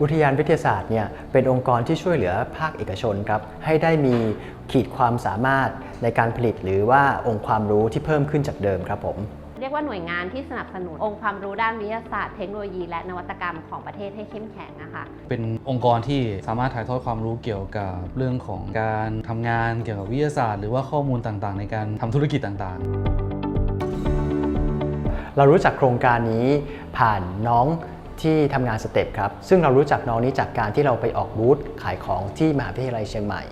อุทยานวิทยาศาสตร์เนี่ยเป็นองค์กรที่ช่วยเหลือภาคเอกชนครับให้ได้มีขีดความสามารถในการผลิตหรือว่าองค์ความรู้ที่เพิ่มขึ้นจากเดิมครับผมเรียกว่าหน่วยงานที่สนับสนุนองค์ความรู้ด้านวิทยาศาสตร์เทคโนโลยีและนวัตกรรมของประเทศให้เข้มแข็งนะคะ เป็นองค์กรที่สามารถถ่ายทอดความรู้เกี่ยวกับเรื่องของการทำงานเกี่ยวกับวิทยาศาสตร์ หรือว่าข้อมูลต่างๆ ในการทำธุรกิจต่างๆ เรารู้จักโครงการนี้ผ่านน้อง ที่ทำงานสเต็ปครับ ซึ่งเรารู้จักน้องนี้จากการที่เราไปออกบูธขายของที่มหาวิทยาลัยเชียงใหม่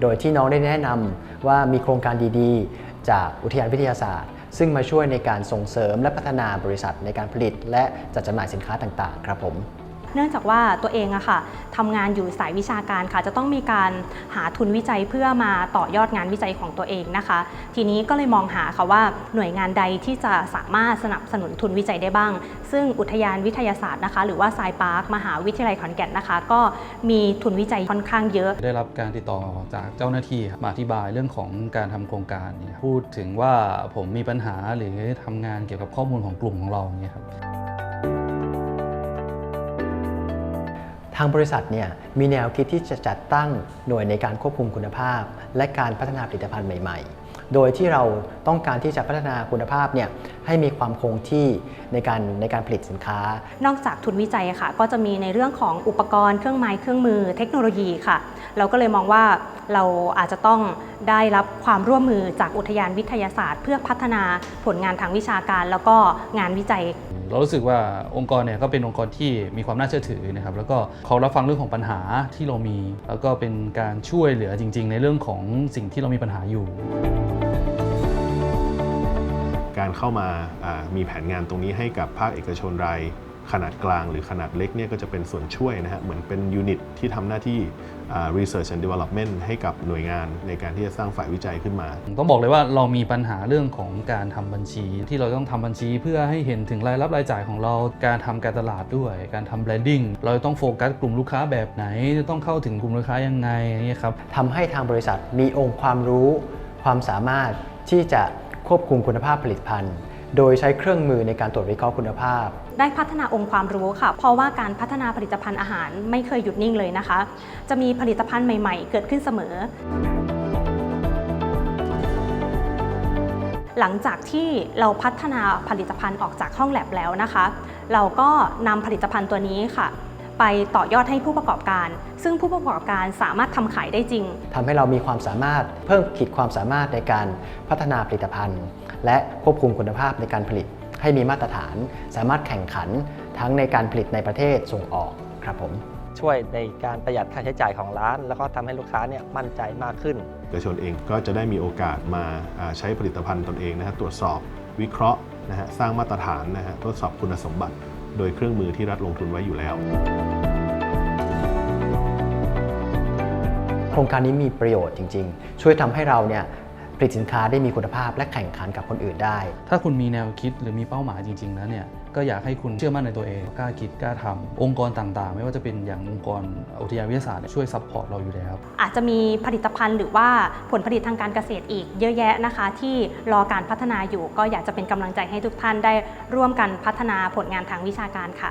โดยที่น้องได้แนะนำว่ามีโครงการดีๆ จากอุทยานวิทยาศาสตร์ ซึ่งมาช่วยในการส่งเสริมและพัฒนาบริษัทในการผลิต และจัดจำหน่ายสินค้าต่างๆ ครับผม เนื่องจากว่าตัวเองอะค่ะทำงานอยู่สายวิชาการค่ะ จะต้องมีการหาทุนวิจัยเพื่อมาต่อยอดงานวิจัยของตัวเองนะคะ ทีนี้ก็เลยมองหาค่ะว่าหน่วยงานใดที่จะสามารถสนับสนุนทุนวิจัยได้บ้าง ซึ่งอุทยานวิทยาศาสตร์นะคะ หรือว่าไซพาร์คมหาวิทยาลัยขอนแก่นนะคะ ก็มีทุนวิจัยค่อนข้างเยอะ ได้รับการติดต่อจากเจ้าหน้าที่มาอธิบายเรื่องของการทำโครงการพูดถึงว่าผมมีปัญหาหรือทำงานเกี่ยวกับข้อมูลของกลุ่มของเราเนี่ยครับ ทางบริษัทเนี่ยมีแนวคิดที่จะจัดตั้งหน่วยในการควบคุมคุณภาพ และการพัฒนาผลิตภัณฑ์ใหม่ ๆ โดยที่เราต้องการที่จะพัฒนาคุณภาพเนี่ยให้มีความคงที่ในการในการผลิตสินค้า นอกจากทุนวิจัยค่ะ ก็จะมีในเรื่องของอุปกรณ์เครื่องไม้เครื่องมือเทคโนโลยีค่ะ เราก็เลยมองว่าเราอาจจะต้องได้รับความร่วมมือจากอุทยานวิทยาศาสตร์ เพื่อพัฒนาผลงานทางวิชาการ แล้วก็งานวิจัย เรารู้สึกว่าองค์กรเนี่ยก็เป็นองค์กรที่มีความน่าเชื่อถือนะครับแล้วก็เขารับฟังเรื่องของปัญหาที่เรามี แล้วก็เป็นการช่วยเหลือจริง ๆ ในเรื่องของสิ่งที่เรามีปัญหาอยู่การเข้ามาอ่ามีแผนงานตรงนี้ให้กับภาคเอกชนราย ขนาดกลางหรือขนาดเล็กเนี่ยก็จะเป็นส่วนช่วยนะฮะเหมือนเป็นยูนิตที่ทำหน้าที่อ่า research and development ให้กับหน่วยงานในการที่จะสร้างฝ่ายวิจัยขึ้นมา ต้องบอกเลยว่าเรามีปัญหาเรื่องของการทำบัญชี ที่เราต้องทำบัญชีเพื่อให้เห็นถึงรายรับรายจ่ายของเราการทำการตลาดด้วย การทำ branding เราต้องโฟกัสกลุ่มลูกค้าแบบไหนจะต้องเข้าถึงกลุ่มลูกค้ายังไงอย่างเงี้ยครับทำให้ทางบริษัทมีองค์ความรู้ ความสามารถที่จะควบคุมคุณภาพผลิตภัณฑ์ โดยใช้เครื่องมือในการตรวจวิเคราะห์คุณภาพ ได้พัฒนาองค์ความรู้ค่ะ เพราะว่าการพัฒนาผลิตภัณฑ์อาหารไม่เคยหยุดนิ่งเลยนะคะ จะมีผลิตภัณฑ์ใหม่ๆ เกิดขึ้นเสมอ หลังจากที่เราพัฒนาผลิตภัณฑ์ออกจากห้องแลบแล้วนะคะ เราก็นำผลิตภัณฑ์ตัวนี้ค่ะไปต่อยอดให้ผู้ประกอบการ ซึ่งผู้ประกอบการสามารถทำขายได้จริงทำให้เรามีความสามารถเพิ่มขีดความสามารถในการพัฒนาผลิตภัณฑ์ และควบคุมคุณภาพในการผลิต ให้มีมาตรฐาน สามารถแข่งขันทั้งในการผลิตในประเทศส่งออกครับผมช่วยในการประหยัดค่าใช้จ่ายของร้าน แล้วก็ทำให้ลูกค้าเนี่ยมั่นใจมากขึ้นเอกชนเองก็จะได้มีโอกาสมาอ่าใช้ผลิตภัณฑ์ตนเองนะฮะตรวจสอบวิเคราะห์นะฮะสร้างมาตรฐานนะฮะทดสอบคุณสมบัติ โดยเครื่องมือที่รัฐลงทุนไว้อยู่แล้ว โครงการนี้มีประโยชน์จริง ๆ ช่วยทำให้เราเนี่ยผ ลิตสินค้าได้มีคุณภาพและแข่งขันกับคนอื่นได้ ถ้าคุณมีแนวคิดหรือมีเป้าหมายจริงๆแล้วเนี่ยก็อยากให้คุณเชื่อมั่นในตัวเองกล้าคิดกล้าทำองค์กรต่างๆ ไม่ว่าจะเป็นอย่างองค์กรอุทยานวิทยาศาสตร์เนี่ยช่วยซัพพอร์ตเราอยู่แล้ว อาจจะมีผลิตภัณฑ์หรือว่าผลผลิตทางการเกษตรอีกเยอะแยะนะคะ ที่รอการพัฒนาอยู่ ก็อยากจะเป็นกำลังใจให้ทุกท่านได้ร่วมกันพัฒนาผลงานทางวิชาการค่ะ